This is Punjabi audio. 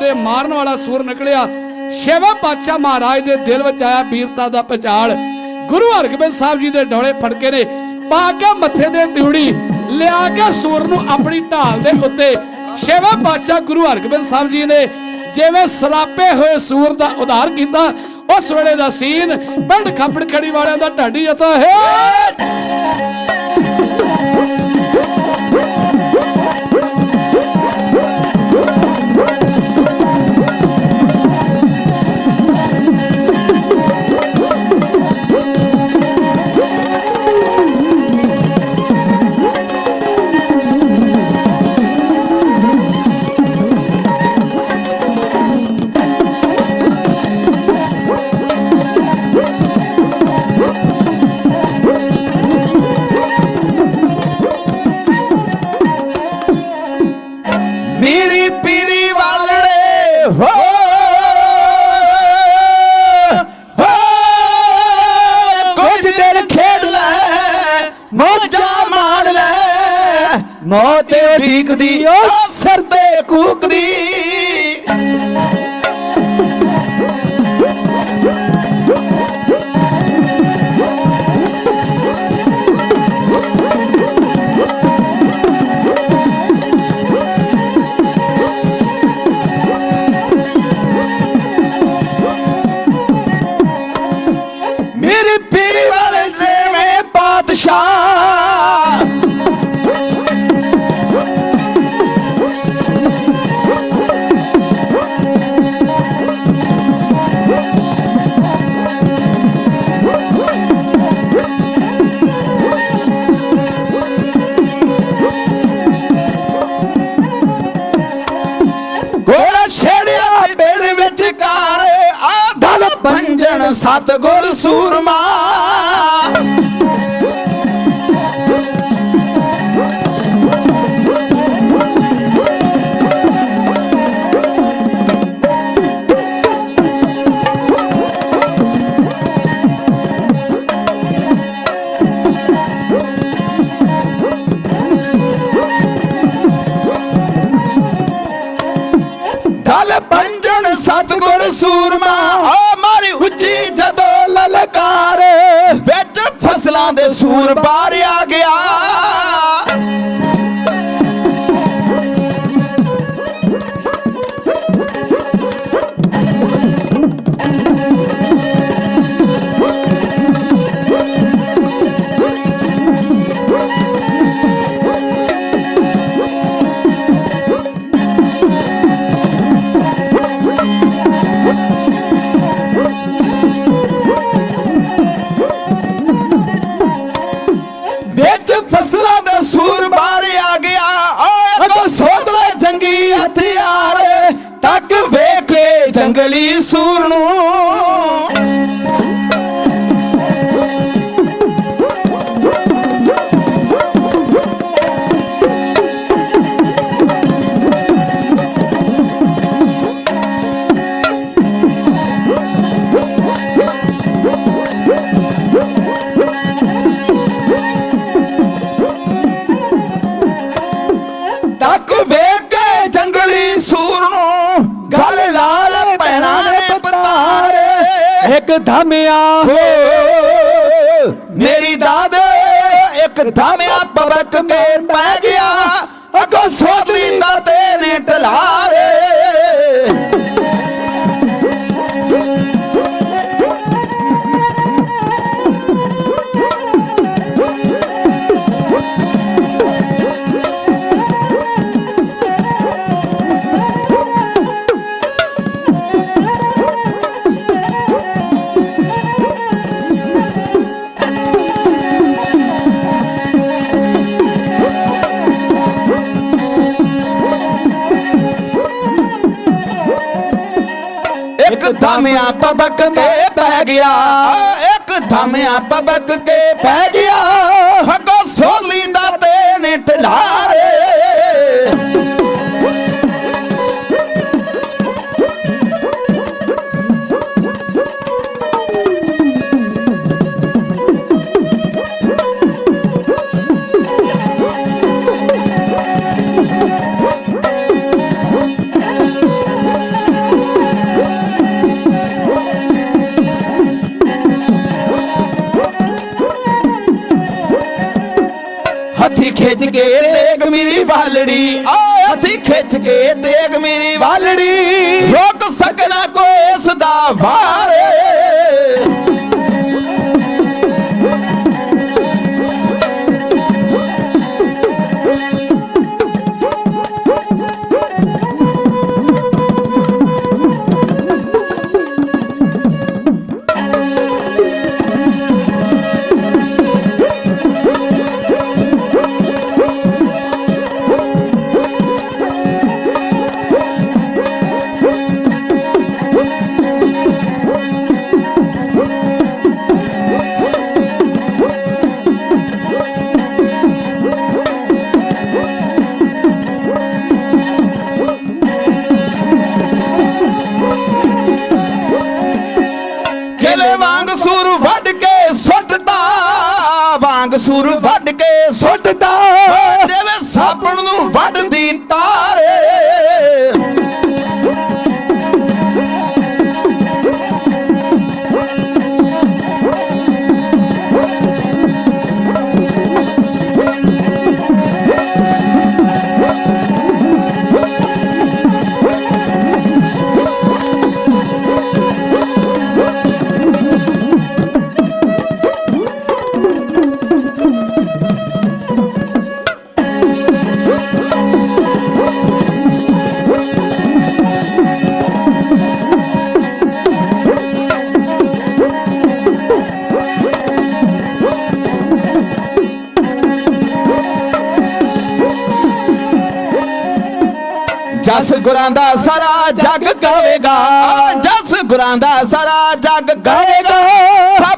ਦੇ ਮਾਰਨ ਵਾਲਾ ਸੂਰ ਨਿਕਲਿਆ। ਛੇਵੇਂ ਪਾਤਸ਼ਾਹ ਮਹਾਰਾਜ ਦੇ ਦਿਲ ਵਿੱਚ ਆਇਆ ਵੀਰਤਾ ਦਾ ਪਛਾੜ ਗੁਰੂ ਹਰਗੋਬਿੰਦ ਸਾਹਿਬ ਜੀ ਦੇ ਡੋਲੇ ਫੜਕੇ ਨੇ ਪਾ ਕੇ ਮੱਥੇ ਦੇ ਤਿਉੜੀ ਲਿਆ ਕੇ ਸੂਰ ਨੂੰ ਆਪਣੀ ਢਾਲ ਦੇ ਉੱਤੇ। ਛੇਵੇਂ ਪਾਤਸ਼ਾਹ ਗੁਰੂ ਹਰਗੋਬਿੰਦ ਸਾਹਿਬ ਜੀ ਨੇ ਜਿਵੇਂ ਸਰਾਪੇ ਹੋਏ ਸੂਰ ਦਾ ਉਧਾਰ ਕੀਤਾ, ਉਸ ਵੇਲੇ ਦਾ ਸੀਨ ਪਿੰਡ ਖੱਪੜ ਖੜੀ ਵਾਲਿਆਂ ਦਾ ਢਾਡੀ ਜਤਾ ਹੈ। ਮੌਜਾਂ ਮਾਣ ਲੈ। ਮੌਤ ਢੀਕਦੀ ਓ ਸਰ ਤੇ ਕੂਕਦੀ। ਸਤ ਗੁਰ ਸੂਰਮਾ। ਦਲ ਪੰਜਣ ਸਤਗੁਰ ਸੂਰਮਾ। ਫਸਲਾਂ ਦੇ જંગલી સૂરનું ਇੱਕ ਧਮਿਆ। ਹੋ ਮੇਰੀ ਦਾਦ ਇੱਕ ਧਾਮਿਆ ਪਵਕ ਕੇ ਪੈ ਗਿਆ। ਅਗੋ ਸੋਦਰੀ ਦਾ ਤੇ ਨੇ ਟਲਾਰੇ ਪਬਕ ਕੇ ਪੈ ਗਿਆ। ਇੱਕ ਥਮਿਆ ਪਬਕ ਕੇ ਪੈ ਗਿਆ। ਖਿੱਚ ਕੇ ਦੇਖ ਮੇਰੀ ਵਾਲੜੀ। ਆ ਹੱਥੀ ਖਿੱਚ ਕੇ ਦੇਖ ਮੇਰੀ ਵਾਲੜੀ। ਵਾਂਗ ਸੂਰ ਵੱਢ ਕੇ ਸੁੱਟਦਾ। ਜਿਵੇਂ ਸਾਬਣ ਨੂੰ ਵੱਢਦੀ ਤਾਰੇ ਜਸ ਗੁਰਾਂ ਦਾ ਸਾਰਾ ਜੱਗ ਗਾਵੇਗਾ। ਜਸ ਗੁਰਾਂ ਦਾ ਸਾਰਾ ਜੱਗ ਗਾਵੇਗਾ।